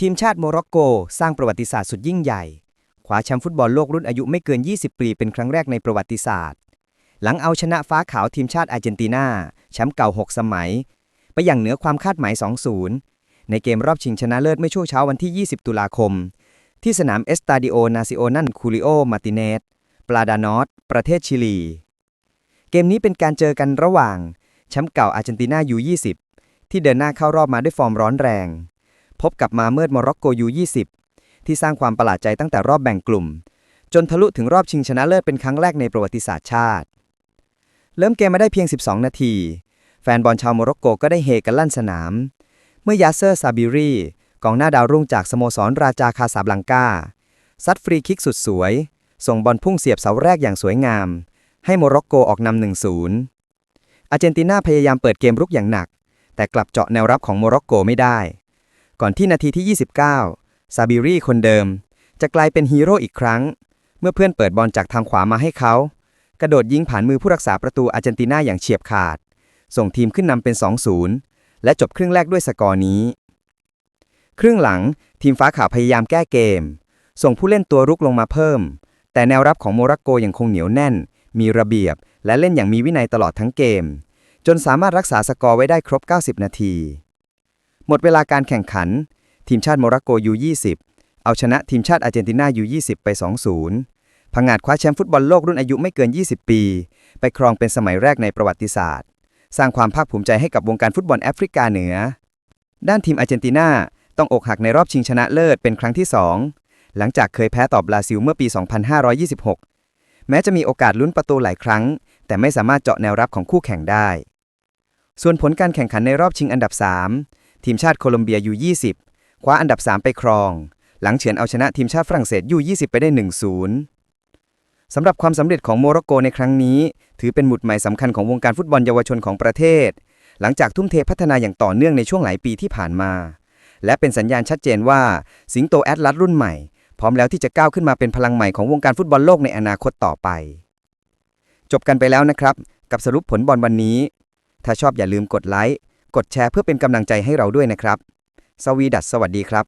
ทีมชาติโมร็อกโก สร้างประวัติศาสตร์สุดยิ่งใหญ่คว้าแชมป์ฟุตบอลโลกรุ่นอายุไม่เกิน 20 ปีเป็นครั้งแรกในประวัติศาสตร์ หลังเอาชนะฟ้าขาวทีมชาติอาร์เจนตินาแชมป์เก่า 6 สมัย ไปอย่างเหนือความคาดหมาย 2-0 ในเกมรอบชิงชนะเลิศเมื่อช่วงเช้าวันที่ 20 ตุลาคม ที่สนามเอสตาดิโอนาซิโอนันคูริโอมาติเนสปลาดานอสประเทศชิลี เกมนี้เป็นการเจอกันระหว่างแชมป์เก่าอาร์เจนตินายู20ที่เดินหน้าเข้ารอบมาด้วยฟอร์มร้อนแรง พบกับมาเมิดโมร็อกโกยู20 ที่สร้างความประหลาดใจตั้งแต่รอบแบ่งกลุ่ม จนทะลุถึงรอบชิงชนะเลิศเป็นครั้งแรกในประวัติศาสตร์ชาติ เริ่มเกมมาได้เพียง 12 นาที แฟนบอลชาวโมร็อกโกก็ได้เฮกันลั่นสนาม เมื่อยาเซอร์ซาบิรีกองหน้าดาวรุ่งจากสโมสรราจาคาซาบลังกาซัดฟรีคิกสุดสวย ส่งบอลพุ่งเสียบเสาแรกอย่างสวยงาม ให้โมร็อกโกออกนำ1-0อาร์เจนตินาพยายามเปิดเกมรุกอย่างหนัก แต่กลับเจาะแนวรับของโมร็อกโกไม่ได้ ก่อนที่นาทีที่ 29 ซาบิรีคนเดิม จะกลายเป็นฮีโร่อีกครั้ง เมื่อเพื่อนเปิดบอลจากทางขวามาให้เขา กระโดดยิงผ่านมือผู้รักษาประตูอาร์เจนตินาอย่างเฉียบขาด ส่งทีมขึ้นนำเป็น 2-0 และจบครึ่งแรกด้วยสกอร์นี้ ครึ่งหลังทีมฟ้าขาวพยายามแก้เกม ส่งผู้เล่นตัวรุกลงมาเพิ่ม แต่แนวรับของโมร็อกโกยังคงเหนียวแน่น มีระเบียบ และเล่นอย่างมีวินัยตลอดทั้งเกม จนสามารถรักษาสกอร์ไว้ได้ครบ 90 นาที หมดเวลาการแข่งขัน ทีมชาติโมร็อกโกยู20เอาชนะทีมชาติอาร์เจนตินายู20ไป 2-0พังงาดคว้าแชมป์ฟุตบอลโลกรุ่นอายุไม่เกิน 20 ปี ไปครองเป็นสมัยแรกในประวัติศาสตร์ สร้างความภาคภูมิใจให้กับวงการฟุตบอลแอฟริกาเหนือ ด้านทีมอาร์เจนตินาต้องอกหักในรอบชิงชนะเลิศเป็นครั้งที่ 2 หลังจากเคยแพ้ต่อบราซิลเมื่อปี 2526 แม้จะมีโอกาสลุ้นประตูหลายครั้ง แต่ไม่สามารถเจาะแนวรับของคู่แข่งได้ ส่วนผลการแข่งขันในรอบชิงอันดับ 3 ทีมชาติโคลอมเบียยู20 คว้าอันดับ 3 ไปครอง หลังเฉือนเอาชนะทีมชาติฝรั่งเศสยู20 ไปได้ 1-0 สำหรับความสำเร็จของโมร็อกโกในครั้งนี้ ถือเป็นหมุดหมายสำคัญของวงการฟุตบอลเยาวชนของประเทศ หลังจากทุ่มเทพัฒนาอย่างต่อเนื่องในช่วงหลายปีที่ผ่านมา และเป็นสัญญาณชัดเจนว่าสิงโตแอตลัสรุ่นใหม่ พร้อมแล้วที่จะก้าวขึ้นมาเป็นพลังใหม่ของวงการฟุตบอลโลกในอนาคตต่อไป จบกันไปแล้วนะครับ กับสรุปผลบอลวันนี้ ถ้าชอบอย่าลืมกดไลค์ กดแชร์เพื่อเป็นกำลังใจให้เราด้วยนะครับ สวีดัสสวัสดีครับ